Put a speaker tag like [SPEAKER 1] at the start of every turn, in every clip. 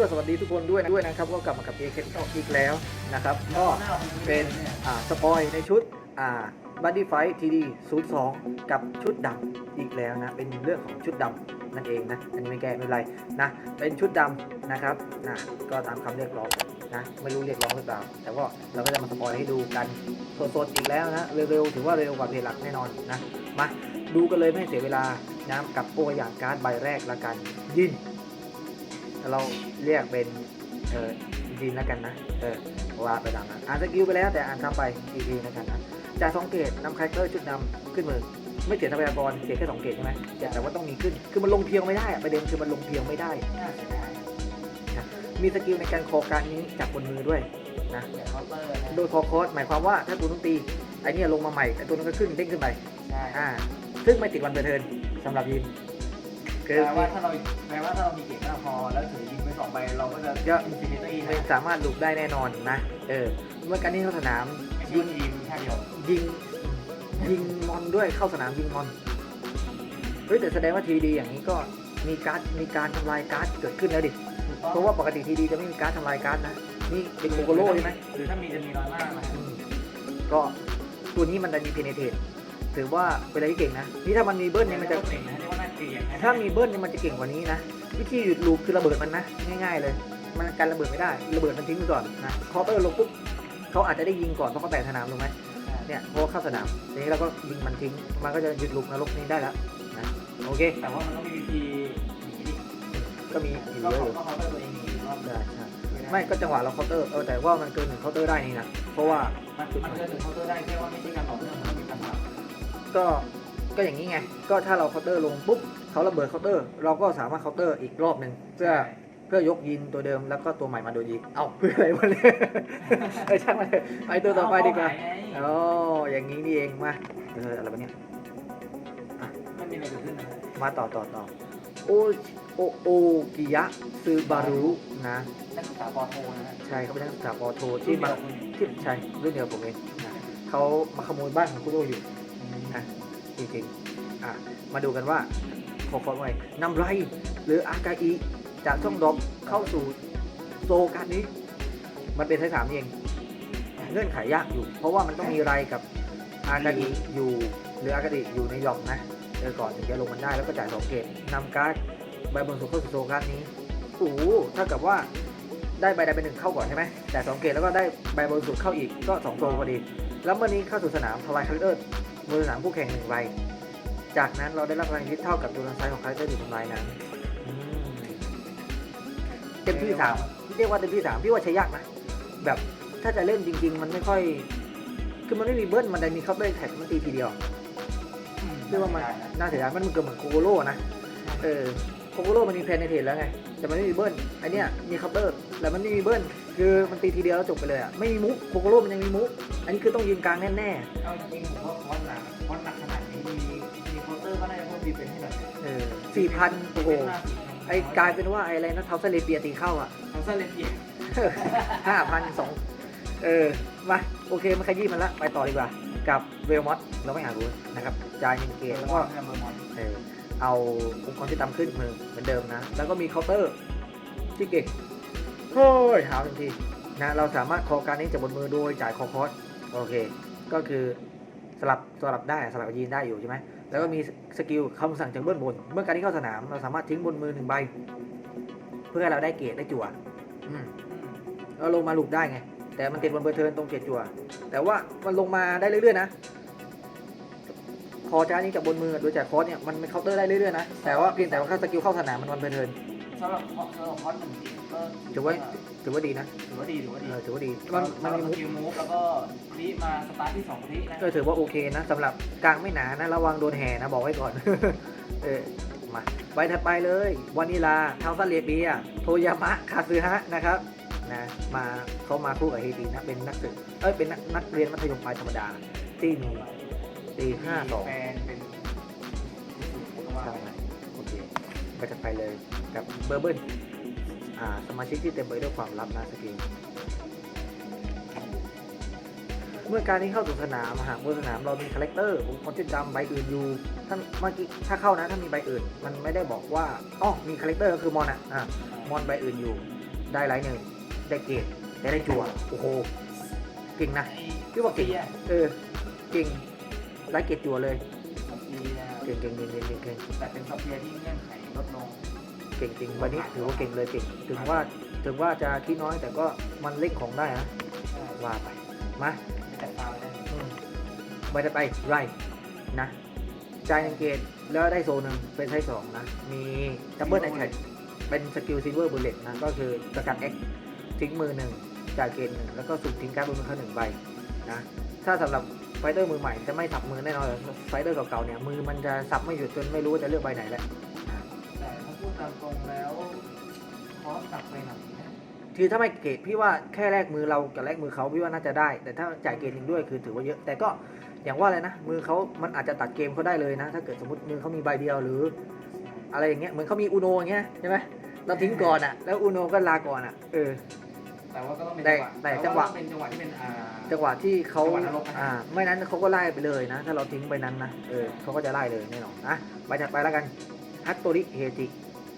[SPEAKER 1] ก็สวัสดีทุกคนด้วยนะด้วยนะครับ ก็กลับมากับเอเคนต่ออีกแล้วนะครับ ก็เป็นอ่าสปอยในชุดอ่าบัดดี้ไฟทีดี02กับชุดดำอีกแล้วนะ เป็นเรื่องของชุดดำนั่นเองนะ อันนี้ไม่แก้ไม่เป็นไรนะ เป็นชุดดำนะครับนะก็ตามคำเรียกร้องนะไม่รู้เรียกร้องหรือเปล่า แต่ว่าเราก็จะมาสปอยให้ดูกันสดๆอีกแล้วนะเร็วๆถือว่าเร็วกว่าเพลหลักแน่นอนนะมาดูกันเลยไม่เสียเวลานะกับตัวอย่างการ์ดใบแรกละกันยิน เราเรียกเป็นเออยินแล้วกันนะเออว่าไปตามนั้นอ่านสกิลไปแล้วแต่อ่านซ้ำไปอีกทีแล้วกันนะจ่ายสองเกตนำคาแรคเตอร์ชุดนำขึ้นมือไม่เสียทรัพยากรเสียแค่สองเกตใช่ไหมแต่ว่าต้องมีขึ้นคือมันลงเพียงไม่ได้อะประเด็นคือมันลงเพียงไม่ได้
[SPEAKER 2] น่าเสียดาย
[SPEAKER 1] มีสกิลในการคอการนี้จากบนมือด้วยนะ
[SPEAKER 2] เสียเคาน์เตอร์นะ
[SPEAKER 1] โดยคอคอสหมายความว่าถ้าตัวนู้นตีไอเนี่ยลงมาใหม่ไอตัวนั้นก็ขึ้นเด้งขึ้นไป
[SPEAKER 2] ใช่
[SPEAKER 1] อ่าซึ่งไม่ติดวันเปิดเทิร์นสำหรับยินคือ
[SPEAKER 2] แปลว่าถ้าเราแปลว่าถ้าเรามีเกตมากพอแล้วถือยิงไปสองใบเราก็จะ
[SPEAKER 1] ก็
[SPEAKER 2] อินฟินิตี้
[SPEAKER 1] ไม่
[SPEAKER 2] นะ
[SPEAKER 1] สามารถลุกได้แน่นอนนะ เออ เมื่อการนี้เข้าสนาม
[SPEAKER 2] ไม่ใช่ทีมแค่เดียว
[SPEAKER 1] ยิงยิงมอนด้วยเข้าสนามยิงมอน เฮ้ยแต่แสดงว่าทีดีอย่างนี้ก็มีการ์ดมีการทำลายการ์ดเกิดขึ้นแล้วดิเพราะว่าปกติทีดีจะไม่มีการ์ดทำลายการ์ดนะ นี่เป็นโกโกโร่ใช่ไหม
[SPEAKER 2] หรือถ้ามีจะมีน้อยมากนะ
[SPEAKER 1] อืมก็ตัวนี้มันจะมีเพเนเทตถือว่าเป็นอะไรที่เก่งนะ นี่ถ้ามันมีเบิ้ลเนี่ยมันจะ
[SPEAKER 2] เก่งนะ เรียกว่าน่าเกลียดนะ
[SPEAKER 1] ถ้ามีเบิ้ลเนี่ยมันจะเก่งกว่านี้นะ วิธีหยุดลูปคือระเบิดมันนะ ง่ายๆเลย มันกันระเบิดไม่ได้ ระเบิดมันทิ้งไปก่อนนะคอเตอร์ลงปุ๊บเขาอาจจะได้ยิงก่อนเพราะเขาแตะสนามถูกไหมเนี่ยพอเข้าสนามทีนี้เราก็ยิงมันทิ้ง มันก็จะหยุดลูปนรกนี้ได้แล้วนะโอเค
[SPEAKER 2] แต่ว่ามันต้องมีวิธีหนีดิ
[SPEAKER 1] ก็มีอยู่
[SPEAKER 2] ก็
[SPEAKER 1] เยอะ
[SPEAKER 2] เขา
[SPEAKER 1] อยู่
[SPEAKER 2] ก็เคาน์เตอร์ตัวเองหนีรอบ
[SPEAKER 1] ใช่ใช่ไม่ก็จังหวะเราเคาน์เตอร์เออแต่ว่ามันเกินหนึ่งเคาน์เตอร์ได้นี่นะเพราะว่า
[SPEAKER 2] มันมันเกินถึงเคาน์เตอร์ได้แค่ว่าไม่ใช่การต่อเนื่องมันต้องมีการสลับ
[SPEAKER 1] ก็ ก็อย่างนี้ไง ก็ถ้าเราเคาน์เตอร์ลงปุ๊บเขาระเบิดเคาน์เตอร์ เราก็สามารถเคาน์เตอร์อีกรอบหนึ่งเพื่อเพื่อยกยินตัวเดิมแล้วก็ตัวใหม่มาโดนยิงเอ้าเพื่ออะไรวะเนี่ยเออช่างมันเถอะไปตัวต่อไปดีกว่า
[SPEAKER 2] เอ
[SPEAKER 1] อ๋ออย่างนี้นี่เองมาเอออะไรวะเนี่ย
[SPEAKER 2] ไม่มีอะไรเกิดขึ้นนะ
[SPEAKER 1] มาต่อต่อต่อโอโอโอกิยะซึบารุนะ
[SPEAKER 2] นักศึกษาปอโทนะฮะ
[SPEAKER 1] ใช่เขาเป็นนักศึกษาปอโทที่มาที่ใช่รุ่นเดียวกับผมเองนะเขามาขโมยบ้านของคุโรอยู่นะ จริงๆอะมาดูกันว่าขอขอไวนำไรหรืออากาอิจากช่องดอกเข้าสู่โซการนี้ มันเป็นไทยสามเองเงื่อนไขยากอยู่ เพราะว่ามันต้องมีไรกับอากาอิอยู่หรืออากาอิอยู่ในหยอมนะเออก่อนถึงจะลงมันได้แล้วก็จ่ายสองเกตนำการ์ดใบบนสุดเข้าสู่โซการนี้โอ้โหเท่ากับว่าได้ใบใดใบหนึ่งเข้าก่อนใช่ไหมจ่ายสองเกตแล้วก็ได้ใบบนสุดเข้าอีกก็สองโซพอดี แล้วเมื่อนี้เข้าสู่สนามทลายคาลิเดอร์ มือสนามคู่แข่งหนึ่งใบ จากนั้นเราได้รับพลังชีวิตเท่ากับตัวทางซ้ายของคาแรคเตอร์ถูกทำลายนั้นอืมเต็มที่สามเรียกว่าเต็มที่สามพี่ว่าใช้ยากนะ แบบถ้าจะเล่นจริง ๆ มันไม่ค่อย คือมันไม่มีเบิ้ลมันได้มีคัพเตอร์แท็กมันตีทีเดียวเรียกว่ามันน่าเสียดายมันเกิดเหมือนโคโกโร่นะเออโคโกโร่มันมีแพนในเทรดแล้วไง แต่มันไม่มีเบิ้ลอันเนี้ยมีคัพเตอร์แล้วมันไม่มีเบิ้ลคือมันตีทีเดียวแล้วจบไปเลยอะไม่มีมุกโคโกโร่มันยังมีมุกอันนี้คือต้องยืนกลางแน่ๆ
[SPEAKER 2] เอาจริงๆผม สี่พัน
[SPEAKER 1] โอ้โหไอ้กลายเป็นว่าไอ้อะไรนะเท้าเซเลเปียตีเข้าอะ
[SPEAKER 2] เขาเส้นเลนเกียร์
[SPEAKER 1] ห้าพันสองเออ มา โอเคมาขยี้มันละ ไปต่อดีกว่า กับเวลมอสเราไม่อ่านรู้นะครับจ่ายหนึ่งเกตแล้วก็
[SPEAKER 2] เบอร์มอน
[SPEAKER 1] เออเอาองค์กรที่ตามขึ้นมือเหมือนเดิมนะ แล้วก็มีเคาน์เตอร์ที่เก่งเฮ้ยหาวทันทีนะ เราสามารถคอการนี้จากบนมือโดยจ่ายคอคอสโอเค ก็คือสลับสลับได้สลับกับยีนได้อยู่ใช่ไหม แล้วก็มีสกิลคำสั่งจากเบื้องบน เมื่อการที่เข้าสนามเราสามารถทิ้งบนมือหนึ่งใบ เพื่อให้เราได้เกรดได้จั่วอืมเราลงมาลูกได้ไง แต่มันติดบนเบอร์เทิร์นตรงเกรดจั่ว แต่ว่ามันลงมาได้เรื่อยๆนะคอจ้านี้จากบนมือโดยจากคอร์สเนี่ยมันเป็นเคาน์เตอร์ได้เรื่อยๆนะแต่ว่าเพียงแต่ว่าค่าสกิลเข้าสนามมันวันเบอร์เทิร์น
[SPEAKER 2] สำหรับคอร์สสำหรับคอร์สหนึ่งเกมก็
[SPEAKER 1] ถือว่า ถือว่าดีนะ
[SPEAKER 2] ถือว่าดีถือว่า
[SPEAKER 1] เอ
[SPEAKER 2] ดี
[SPEAKER 1] อถือว่าดี
[SPEAKER 2] มั
[SPEAKER 1] มันน
[SPEAKER 2] มั
[SPEAKER 1] มันนมีมุก
[SPEAKER 2] มีสกิลมูฟแล้วก็รีมาสตาร์ทที่สองทีนะ
[SPEAKER 1] ก็ถือว่าโอเคนะสำหรับกลางไม่หนานะระวังโดนแห่นะบอกไว้ก่อน เออมาใบถัดไปเลยวานิลาเทาซาเลเบียโทยามะคาซึฮะนะครับนะมาเขามาคู่กับเฮดีนะเป็นนักศึกเอ้ยเป็นนักนักเรียนมัธยมปลายธรรมดาที่มีตีห้าสอง
[SPEAKER 2] แฟนเป็นว่า
[SPEAKER 1] ใช่โอเคไปถัดไปเลยกับเบอร์เบิลอ่า สมาชิกที่เต็มไปด้วยความลับนะสกิลเมื่อการนี้เข้าสู่สนามหากบนสนามเรามีคาแรคเตอร์องค์กรชุดดำใบอื่นอยู่ถ้าเมื่อกี้ถ้าเข้านะถ้ามีใบอื่น มันไม่ได้บอกว่าอ๋อมีคาแรคเตอร์ก็คือมอนอะอ่ามอนใบอื่นอยู่ ได้ไลท์หนึ่งได้เกรดได้ได้จั่วโอ้โหเก่งนะพี่ว่าเก่งเออเก่งไลท์เกรดจั่วเลย
[SPEAKER 2] เก่
[SPEAKER 1] งเก่งเก่งเก่งเก่งเก่ง
[SPEAKER 2] แต่เป็นสเปียที่เงื่อนไขลดลง
[SPEAKER 1] เก่งจริงวันนี้ถือว่าเก่งเลยเก่งถึงว่าถึงว่าจะคิดน้อยแต่ก็มันเล่นของได้นะว่าไปมา
[SPEAKER 2] แต่ฟาวไป
[SPEAKER 1] จะไปไรนะจ่ายหนึ่งเกตแล้วได้โซนหนึ่งเป็นไซส์สองนะ มีดับเบิลแอคแท็เป็นสกิลซิลเวอร์บูลเลตนะ ก็คือสกัดเอ็กทิ้งมือหนึ่งจ่ายเกตหนึ่งแล้วก็สุ่มทิ้งการ์ดบนมือเขาหนึ่งใบนะ ถ้าสำหรับไฟเตอร์มือใหม่จะไม่สับมือแน่นอนไฟเตอร์เก่าๆเนี่ยมือมันจะสับไม่หยุดจนไม่รู้ว่าจะเลือกใบไหนแหละนะ
[SPEAKER 2] แต่ถ้าพูด ตามตรงแล้วคอสตักไปหนักนะ
[SPEAKER 1] คือถ้าไม่เกตพี่ว่าแค่แลกมือเรากับแลกมือเขาพี่ว่าน่าจะได้ แต่ถ้าจ่ายเกตหนึ่งด้วยคือถือว่าเยอะ แต่ก็อย่างว่าเลยนะ มือเขามันอาจจะตัดเกมเขาได้เลยนะ ถ้าเกิดสมมติมือเขามีใบเดียวหรือ อะไรอย่างเงี้ยเหมือนเขามีอูโนอย่างเงี้ยใช่ไหมเราทิ้งก่อนอะ แล้วอูโนก็ลาก่อนอะเออ
[SPEAKER 2] แต่ว่าก็ต้องเป็น
[SPEAKER 1] แต่
[SPEAKER 2] จังหวะ
[SPEAKER 1] แต่จังหวะา
[SPEAKER 2] เป็นจังหวะที่เป็นอ่า
[SPEAKER 1] จังหวะที่เขา
[SPEAKER 2] จังหวะนรกนะ
[SPEAKER 1] อ่าไม่นั้นเขาก็ไล่ไปเลยนะ ถ้าเราทิ้งไปนั้นนะเออเขาก็จะไล่เลยแน่นอนอะไปถัดไปแล้วกันฮัตโตริเฮจิ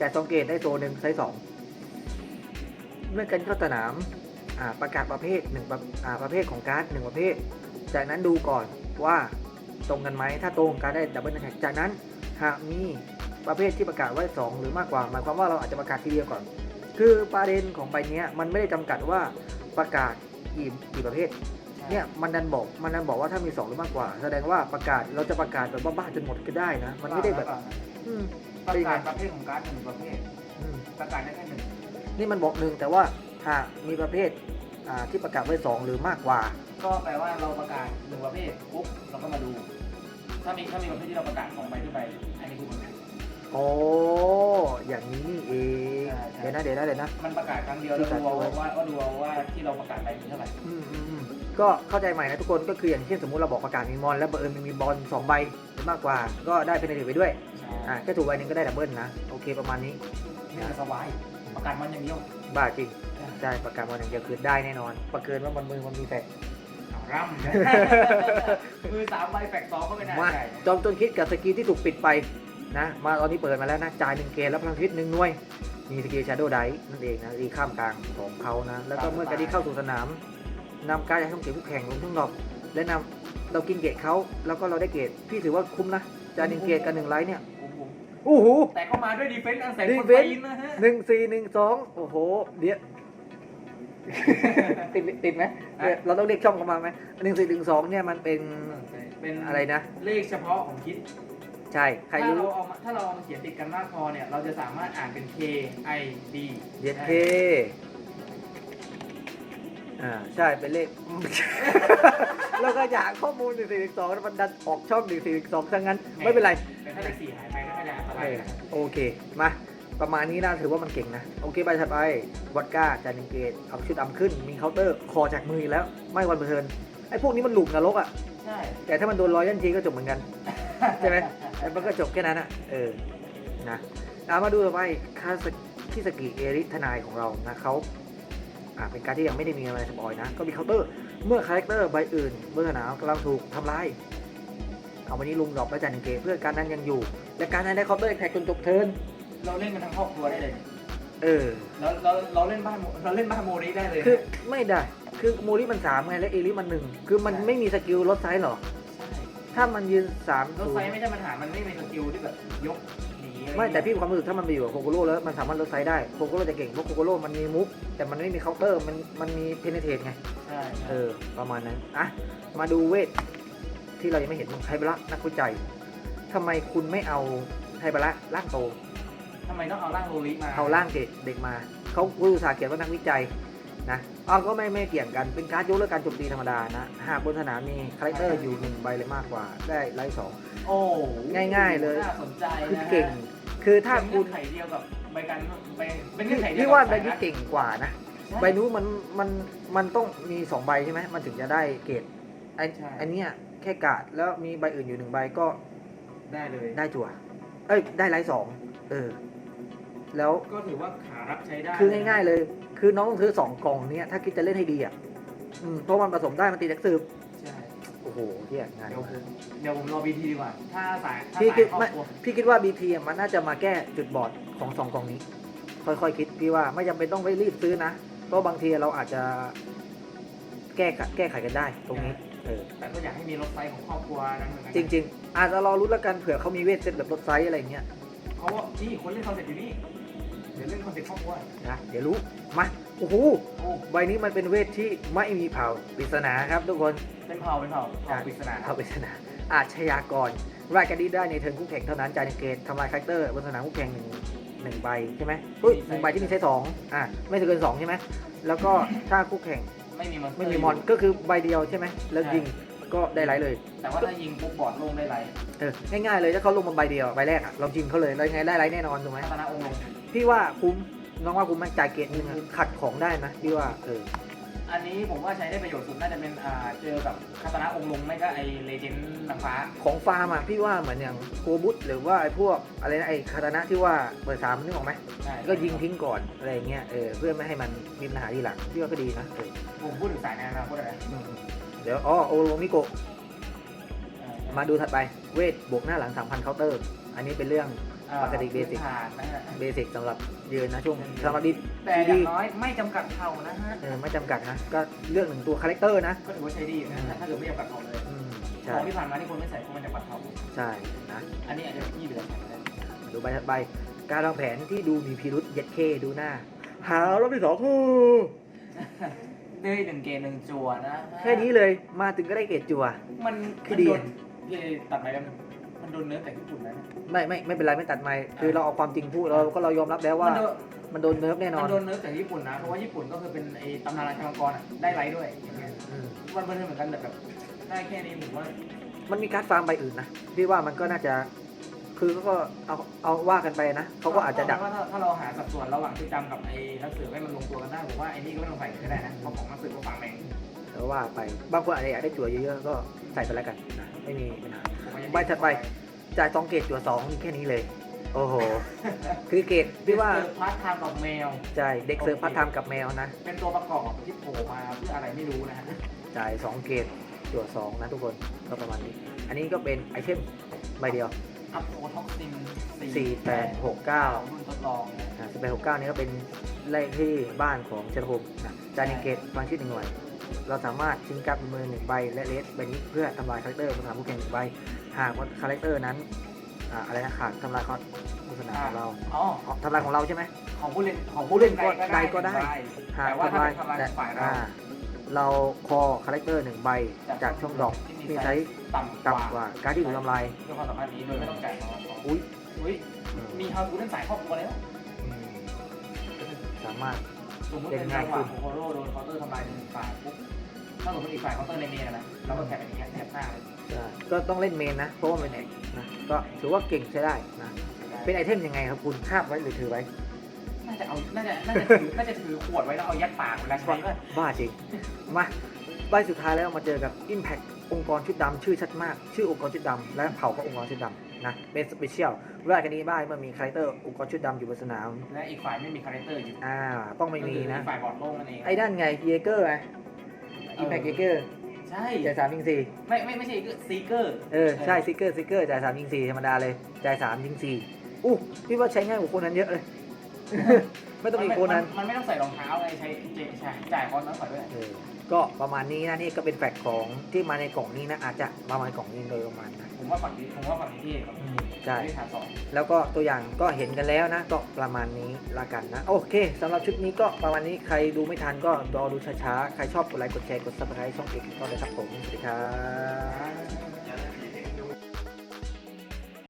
[SPEAKER 1] จ่ายสองเกตได้โซนหนึ่งไซส์สองเมื่อกันเข้าสนามอ่าประกาศประเภทหนึ่งประอ่าประเภทของการ์ดหนึ่งประเภท จากนั้นดูก่อนว่าตรงกันไหมถ้าตรงการดได้ดับเบิลแท็กจากนั้นหากมีประเภทที่ประกาศไว้สองหรือมากกว่า หมายความว่าเราอาจจะประกาศทีเดียวก่อน คือประเด็นของใบเนี้ยมันไม่ได้จำกัดว่าประกาศกี่กี่ประเภทเนี่ยมันดันบอกมันดันบอกว่าถ้ามี 2 หรือมากกว่า แสดงว่าประกาศเราจะประกาศแบบบ้าๆจนหมดก็ได้นะ มันไม่ได้แบบ อืม
[SPEAKER 2] ประกาศประเภทของการ์ดหนึ่งประเภท
[SPEAKER 1] อืม
[SPEAKER 2] ประกาศได้แค่หนึ่ง
[SPEAKER 1] นี่มันบอกหนึ่งแต่ว่าหากมีประเภทอ่าที่ประกาศไว้2หรือมากกว่า
[SPEAKER 2] ก็แปลว่าเราประกาศหนึ่งประเภทปุ๊บเราก็มาดู ถ้ามีถ้ามีประเภทที่เราประกาศสองใบขึ้นไปอันนี้คือประเภท
[SPEAKER 1] โอ้อย่างนี้นี่เอง
[SPEAKER 2] ใช่ใช่
[SPEAKER 1] เดี๋ยวนะเดี๋ยวนะเดี๋ยวนะ
[SPEAKER 2] มันประกาศครั้งเดียวแล้วดูเอาว่าว่าดูเอาว่าที่เราประกาศไปมีเท่าไหร่
[SPEAKER 1] อืมอืมอืมก็เข้าใจใหม่นะทุกคนก็คืออย่างเช่นสมมุติเราบอกประกาศมีมอนแล้วบังเอิญมันมีบอลสองใบหรือมากกว่า ก็ได้เพนเนไปด้วยอ่าแค่ถูกใบหนึ่งก็ได้ดับเบิลนะโอเคประมาณนี้
[SPEAKER 2] นี่คือสบายประกาศมันอย่างเดียว
[SPEAKER 1] บ้าจริงใช่ประกาศมอนอย่างเดียวคือได้แน่นอน ประเกินว่ามันมือมันมีแฟก
[SPEAKER 2] เอาร่ำนะมือสามใบแฝกสองก็ไม่น่า
[SPEAKER 1] มา
[SPEAKER 2] ใช่
[SPEAKER 1] จอมจนคิดกับสกีที่ถูกปิดไป นะมาตอนนี้เปิดมาแล้วนะจ่ายหนึ่งเกมแล้วพลังชีวิตหนึ่งหน่วย มีสกีชาโดไดนั่นเองนะรีข้ามกลางของเขานะ แล้วก็เมื่อการที่เข้าสู่สนามนำการจากช่องเก็บคู่แข่งลงทั้งดอก และนำเรากินเกตเขาแล้วก็เราได้เกตพี่ถือว่าคุ้มนะจ่ายหนึ่งเกตกับหนึ่งไลท์เนี่ย
[SPEAKER 2] ผมผม
[SPEAKER 1] โอ้โห
[SPEAKER 2] แต่ก็มาด้วยดีเฟนต์อันแสนคน
[SPEAKER 1] Defense
[SPEAKER 2] ตีนนะฮะ
[SPEAKER 1] หนึ่งสี่หนึ่งสองโอ้โหเดี๋ยวติดติดไหมเนี่ยเราต้องเรียกช่องเข้ามาไหมหนึ่งสี่หนึ่งสองเนี่ยมันเป็น
[SPEAKER 2] เป็น
[SPEAKER 1] อะไรนะ
[SPEAKER 2] เลขเฉพาะของคิด
[SPEAKER 1] ใช่ ใคร
[SPEAKER 2] ถ้า
[SPEAKER 1] รู้
[SPEAKER 2] เราเอามาถ้าเราเอามาเขียนติดกันมากพอเนี่ย เราจะสามารถอ่านเป็น K I D
[SPEAKER 1] เย็นเทอ่า ใช่ เป็นเลขเราก็อยากข้อมูล 1 4 1 2แล้วมันดันออกช่อง 1 4 1 2ทั้งนั้น ไม่เป็นไร
[SPEAKER 2] แต่ถ้าเลขสี่หายไปก็ไม่ได้อันต
[SPEAKER 1] เอ
[SPEAKER 2] ราย
[SPEAKER 1] อ
[SPEAKER 2] นะ
[SPEAKER 1] โอเค มา ประมาณนี้นะถือว่ามันเก่งนะ โอเค ไปถัดไปวัดก้าจานิงเกตเอาชื่อดำขึ้น มีเคาน์เตอร์ คอจากมืออีกแล้ว ไม่วันเทิร์นไอ้พวกนี้มันหลุมนรกอะ
[SPEAKER 2] ใช่
[SPEAKER 1] แต่ถ้ามันโดนรอยยันทีก็จบเหมือนกัน ใช่ไหมแต่ มันก็จบแค่นั้นอะเออนะเอามาดูต่อไปคาสคิสกิเอริทนายของเรานะเขาอ่าเป็นการที่ยังไม่ได้มีอะไรสปอยนะ ก็มีเคาน์เตอร์ เมื่อคาแรคเตอร์ใบอื่นเมื่อสนามกำลังถูกทำลายเอาวันนี้ลุงดรอปและจ่ายหนึ่งเกมเพื่อการนั้นยังอยู่ และการนั้นได้เคาน์เตอร์แท็กจนจบเทิร์น
[SPEAKER 2] เราเล่นกันทั้งครอบครัวได้เลย
[SPEAKER 1] เออ
[SPEAKER 2] เราเราเราเล่นบ้านเราเล่นบ้านโมริได้เลย
[SPEAKER 1] คือไม่ได้ คือโมลิมันสามไงและเอลิมันหนึ่งคือมันไม่มีสกิลลดไซส์หรอ ถ้ามันยืนสาม
[SPEAKER 2] รถ
[SPEAKER 1] ศู
[SPEAKER 2] ไฟ
[SPEAKER 1] นย์
[SPEAKER 2] ไม่ใช่ปัญหา มันไม่มีสกิลที่แบบยกหนีอะไร
[SPEAKER 1] ไม่แต่พี่มีความรู้สึกถ้ามันไปอยู่กับโคโกโร่แล้วมันสามารถลดไซส์ได้โคโกโร่จะเก่งเพราะโคโกโร่มันมีมุกแต่มันไม่มีเคาน์เตอร์มันมันมีเพนเทตไง
[SPEAKER 2] ใช่
[SPEAKER 1] เออ ประมาณนั้น อะ มาดูเวท ที่เรายังไม่เห็นไทบาระนักวิจัยทำไมคุณไม่เอาไทบาระร่างโต
[SPEAKER 2] ทำไมต้องเอาร่างโรลิมา
[SPEAKER 1] เอาร่างเด็กเด็กมา เขาอุตสาห์เขียนว่านักวิจัย นะเอาก็ไม่ไม่เกี่ยงกันเป็นการดยกเลิกการโจมตีธรรมดานะ หากบนสนามมีคาแรคเตอร์อยู่หนึ่งใบเลยมากกว่าได้ไลท์สอง
[SPEAKER 2] โอ้
[SPEAKER 1] ง่ายๆเลย
[SPEAKER 2] น่าสนใจ
[SPEAKER 1] คือ
[SPEAKER 2] นะฮะ
[SPEAKER 1] เก่ง คือถ้า
[SPEAKER 2] เป็น
[SPEAKER 1] คุ
[SPEAKER 2] เงื่
[SPEAKER 1] ณ
[SPEAKER 2] อนไขเดียวกับใบกันใบเป็นเงื่อนไขเดียว
[SPEAKER 1] พี่
[SPEAKER 2] กับ
[SPEAKER 1] ว่าใบ
[SPEAKER 2] สย
[SPEAKER 1] นี้
[SPEAKER 2] รัฐ
[SPEAKER 1] เก่งกว่านะ
[SPEAKER 2] ใช่
[SPEAKER 1] ใบนู้นมันมันมันต้องมีสองใบใช่ไหมมันถึงจะได้เกรดไอ้
[SPEAKER 2] ใช่
[SPEAKER 1] อันเนี้ยแค่กาดแล้วมีใบอื่นอยู่หนึ่งใบก็
[SPEAKER 2] ได้เลย
[SPEAKER 1] ได้จั่วเอ้ยได้ไลท์สองเออแล้ว
[SPEAKER 2] ก็ถือว่าขารับใช้ได้
[SPEAKER 1] คือง่ายๆเลย คือน้องต้องซื้อสองกล่องเนี้ยถ้าคิดจะเล่นให้ดีอะอืมเพราะมันผสมได้มันตีนักสืบ
[SPEAKER 2] ใช่
[SPEAKER 1] โอ้โหเที่ยงาน
[SPEAKER 2] เดี๋ยวผมเดี๋ยวผมรอบีทีดีกว่า ถ้าสายถ้า
[SPEAKER 1] พี่
[SPEAKER 2] สา
[SPEAKER 1] คิ
[SPEAKER 2] ย
[SPEAKER 1] ด
[SPEAKER 2] ครอบ
[SPEAKER 1] ไม่
[SPEAKER 2] ครัว
[SPEAKER 1] พี่คิดว่า BT อะมันน่าจะมาแก้จุดบอดของสองกล่องนี้ ค่อยๆคิดพี่ว่าไม่จำเป็นต้องไปรีบซื้อนะ เพราะบางทีเราอาจจะ แก้ไขแก้ไขกันได้ ตรงนี้เออ
[SPEAKER 2] แต่ก็อยากให้มีรถไฟของครอบครัวนั้นเหมือนกั
[SPEAKER 1] จริง ๆ อาจจะรอรุ้นแล้วกันเผื่อเขามีเวทเซตแบบรถไซส์อะไรอย่างเงี้ย
[SPEAKER 2] เพราะว่านี่คนเล่นคอนเซ็ปต์อยู่นี่เดี๋ยวเล่นคอนเซ็ปต์ครอบครัว
[SPEAKER 1] นะเดี๋ยวรู้ มา โอ้โห
[SPEAKER 2] โอ้
[SPEAKER 1] ใบนี้มันเป็นเวทที่ไม่มีเผ่าปริศนาครับทุกคน
[SPEAKER 2] เป็นเผ่าเป็นเผ่าเผ่าปริศนา
[SPEAKER 1] เผ่าปริศนา อาชญากรรายการนี้ได้ในเทิร์นคู่แข่งเท่านั้นจ่ายหนึ่งเกตทำลายคาแรคเตอร์บนสนามคู่แข่งหนึ่งหนึ่งใบใช่ไหมเฮ้ยหนึ่งใบที่มีใช้สองอะไม่เกินสองใช่ไหมแล้วก็ถ้าคู่แข่ง
[SPEAKER 2] ไม่มีมัน
[SPEAKER 1] ไม่มีมอนก็คือใบเดียวใช่ไหมแล้วยิง ก็ได้ไลท์เลย
[SPEAKER 2] แต่ว่าถ้ายิงปุ๊บบอร์ดลงได้ไร
[SPEAKER 1] เออง่ายๆเลยถ้าเขาลงมาใบเดียวใบแรกอะเรายิงเขาเลยแล้วยังไงได้ไลท์แน่นอนถูกไหม
[SPEAKER 2] พัฒนาองค์ลง
[SPEAKER 1] พี่ว่าคุ้มน้องว่าคุ้มไหมจ่ายเกตหนึงอะขัดของได้นะพี่ว่าเออ
[SPEAKER 2] อันนี้ผมว่าใช้ได้ประโยชน์สุดน่าจะเป็นอ่าเจอกับคาตานะองค์ลงไม่ก็ไอเลเจนด์นางฟ้า
[SPEAKER 1] ของฟาร์มอะพี่ว่าเหมือนอย่างโคบุตหรือว่าไอ้พวกอะไรนะไอ้คาตานะที่ว่าเปิดสามนึกออกไหม
[SPEAKER 2] ใช่
[SPEAKER 1] ก็ยิงทิ้งก่อนอะไรอย่างเงี้ยเออเพื่อไม่ให้มันมีปัญหาทีหลังพี่ว่าก็ดีนะเออ
[SPEAKER 2] ผมพูดถึงสายในอนาคตอะไร
[SPEAKER 1] อืม เดี๋ยวอ๋อโอโรมิโกะมาดูถัดไปเวทบวกหน้าหลัง 3,000เคาน์เตอร์ อันนี้เป็นเรื่องปกติ basic
[SPEAKER 2] ผ่านนะฮะ
[SPEAKER 1] เบสิกสำหรับยืนนะช่วงสำหรับดิ
[SPEAKER 2] แต่อย่างน้อยไม่จำกัดเผ่านะฮะ
[SPEAKER 1] เออไม่จำกัดนะ ก็เลือกหนึ่งตัวคาแรคเตอร์นะ
[SPEAKER 2] ก็ถือว่าใช้ดีนะฮะถ้าเกิดไม่จำกัดเผ่าเลย
[SPEAKER 1] อืม
[SPEAKER 2] ข
[SPEAKER 1] ใช่
[SPEAKER 2] องที่ผ่านมาที่คนไม่ใส่เพราะมันจำกัดเผ่า
[SPEAKER 1] ใช่นะ
[SPEAKER 2] อันนี้อาจจะที่เหลือใส่ได้
[SPEAKER 1] มาดูใบถัดไปการวางแผนที่ดูมีพิรุษเย็ดเคดูหน้า หารอบที่สองคือ
[SPEAKER 2] ด้วยหนึ่งเกณฑ์หนึ่งจัวนะ
[SPEAKER 1] แค่นี้เลยมาถึงก็ได้เกรดจัว
[SPEAKER 2] มัน
[SPEAKER 1] คือดี
[SPEAKER 2] มันโนพี่ตัดไปแล้วมันโดนเนื้อแต่ญี่ปุ่นนะ
[SPEAKER 1] ไม่ไม่ไม่เป็นไรไม่ตัดไม่คือเราเอาความจริงพูดเราก็เรายอมรับแล้วว่า
[SPEAKER 2] มันโดน
[SPEAKER 1] มันโดนเนิร์ฟแน่นอ
[SPEAKER 2] มันนโดนเนื้อแต่ญี่ปุ่นนะเพราะว่าญี่ปุ่นก็คือเป็นไอ้ตำนานราชมังกรอะได้ไลท์ด้วยอย่างเงี้ย
[SPEAKER 1] อืม
[SPEAKER 2] มันเป็นเหมือนกันแต่แบบได้แค่นี้ผมว่า
[SPEAKER 1] มันมีการดฟาร์มใบอื่นนะพี่ว่ามันก็น่าจะ คือเขาก็เอาเอาว่ากันไปนะเขาก็อาจจะดัก
[SPEAKER 2] ว่าถ้าถ้าเราหาสัดส่วนระหว่างที่จำกับไอ้นักสืบให้มันลงตัวกันได้ผมว่าไอ้นี่ก็ไม่ต้องใส่ก็ได้นะเพราะของนักสืบก็ฟังเอง
[SPEAKER 1] แล้วว่าไปบางคนอาจจะอยากได้จั่วเยอะๆก็ใส่ไปแล้วกันนะไม่มีปัญหา
[SPEAKER 2] ผมว่ายัง
[SPEAKER 1] ใบถัดไป จ่ายสองเกตจั่วสองมีแค่นี้เลย โอ้โห คือเกตพี่ว่า
[SPEAKER 2] เจอพาร์ทไทม์กับแมว
[SPEAKER 1] จ่ายเด็กเซิร์ฟพัฒทำกับแมวนะ
[SPEAKER 2] เป็นตัวประกอบที่โผล่มาเพื่ออะไรไม่รู้นะฮะ
[SPEAKER 1] จ่ายสองเกตจั่วสองนะทุกคนก็ประมาณนี้ อันนี้ก็เป็นไอเทมใบเดียว
[SPEAKER 2] อัพโอท็อกซิน
[SPEAKER 1] สี่แปดหกเก้า
[SPEAKER 2] รุ่นทดลองนะ
[SPEAKER 1] อ่าสิบแปดหกเก้านี่ก็เป็นเลขที่บ้านของเชนภูมินะจ่ายหนึ่งเกตบางชื่อหนึ่งหน่วย เราสามารถทิ้งการ์ดบนมือหนึ่งใบและเลสใบนี้เพื่อทำลายคาแรคเตอร์บนสนามผู้แข่งหนึ่งใบ หากว่าคาแรคเตอร์นั้นอ่าอะไรนะขาดทำลายคอบบนสนามของเรา
[SPEAKER 2] อ๋อ
[SPEAKER 1] อ๋อทำลายของเราใช่ไหม
[SPEAKER 2] ของผู้เล่นของ
[SPEAKER 1] ผู้เล่นก็ใดก็ได้ หาก
[SPEAKER 2] แต่ว่า
[SPEAKER 1] ทำลาย
[SPEAKER 2] ถ้าเป็นทำลาย
[SPEAKER 1] แต่
[SPEAKER 2] ฝ่าย เรา
[SPEAKER 1] อ่าเราคอคาแรคเตอร์หนึ่งใบจากช่องดอกที่ใช้
[SPEAKER 2] ต่ำ
[SPEAKER 1] ต่ำกว่าการดที่ถูกทำลาย
[SPEAKER 2] ด้วยความสามารถนี้โดยไม่ต้องจ่ายของ
[SPEAKER 1] อุ้ย
[SPEAKER 2] อุ้ย
[SPEAKER 1] อืม
[SPEAKER 2] มีเฮาทูเล่นสายครอบครัวแล้ว
[SPEAKER 1] สามารถ
[SPEAKER 2] สมมติเป็นจังหวะของโคโรโดนเคาน์เตอร์ทำลายหนึ่งฝ่ายปุ๊บถ้าสมมติอีกฝ่ายเคาน์เตอร์ในเมนอะนะเราก็แคปอย่างเงี้ยแคปหน้าเลย
[SPEAKER 1] ก็ต้องเล่นเมนนะเพราะว่าเป็นเอกนะก็ถือว่าเก่งใช้ได้นะเป็นไอเทมยังไงครับคุณคาบไว้หรือถือไว้
[SPEAKER 2] น่าจะเอา น่าจะ น่าจะถือ น่าจะถือขวดไว้แล้วเอายัดปากเวลาใช้ด้วย
[SPEAKER 1] บ้าจริง มาใบสุดท้ายแล้วมาเจอกับ Impact องค์กรชุดดำชื่อชัดมาก ชื่อองค์กรชุดดำและเผ่าก็องค์กรชุดดำนะเป็นสเปเชียลรายกันนี้บ้านเมื่อมีคาแรคเตอร์องค์กรชุดดำอยู่บนสนาม
[SPEAKER 2] และอีกฝ่ายไม่มีคาแรคเตอร์อยู่
[SPEAKER 1] อ่าต้องไม่มีนะ
[SPEAKER 2] อีกฝ่ายบอดโล่งนั่นเอง
[SPEAKER 1] ไอ้ด้านไงเยเกอร์ไง Impact เยเกอร์
[SPEAKER 2] ใช่
[SPEAKER 1] จ่ายสามยิงสี่
[SPEAKER 2] ไม่ไม่ไม่ใช่ซีเกอร์
[SPEAKER 1] เออใช่ซิกเกอร์ซิกเกอร์จ่ายสามยิงสี่ธรรมดาเลยจ่ายสามยิงสี่อู้พี่ว่าใช้ง่ายกว่าคนนั้นเยอะเลย ไม่ต้องมีโคนนั้น
[SPEAKER 2] มันไม่ต้องใส่รองเท้าไงใช้เจใช่จ่ายคอนนั้นก่อนด้วย
[SPEAKER 1] เออก็ประมาณนี้นะนี่ก็เป็นแฟกต์ของที่มาในกล่องนี้นะอาจจะประมาณกล่องนี้โดยประมาณนะ
[SPEAKER 2] ผมว่าฝั่งนี้ผมว่าฝั่งนี้ที่ครับ
[SPEAKER 1] อืมใช่
[SPEAKER 2] ที่ฐานสอง
[SPEAKER 1] แล้วก็ตัวอย่างก็เห็นกันแล้วนะ ก็ประมาณนี้ละกันนะ โอเคสำหรับชุดนี้ก็ประมาณนี้ใครดูไม่ทันก็รอดูช้าๆ ใครชอบกดไลค์กดแชร์กด subscribe ช่องเอกก็เลยครับผม สวัสดีครับ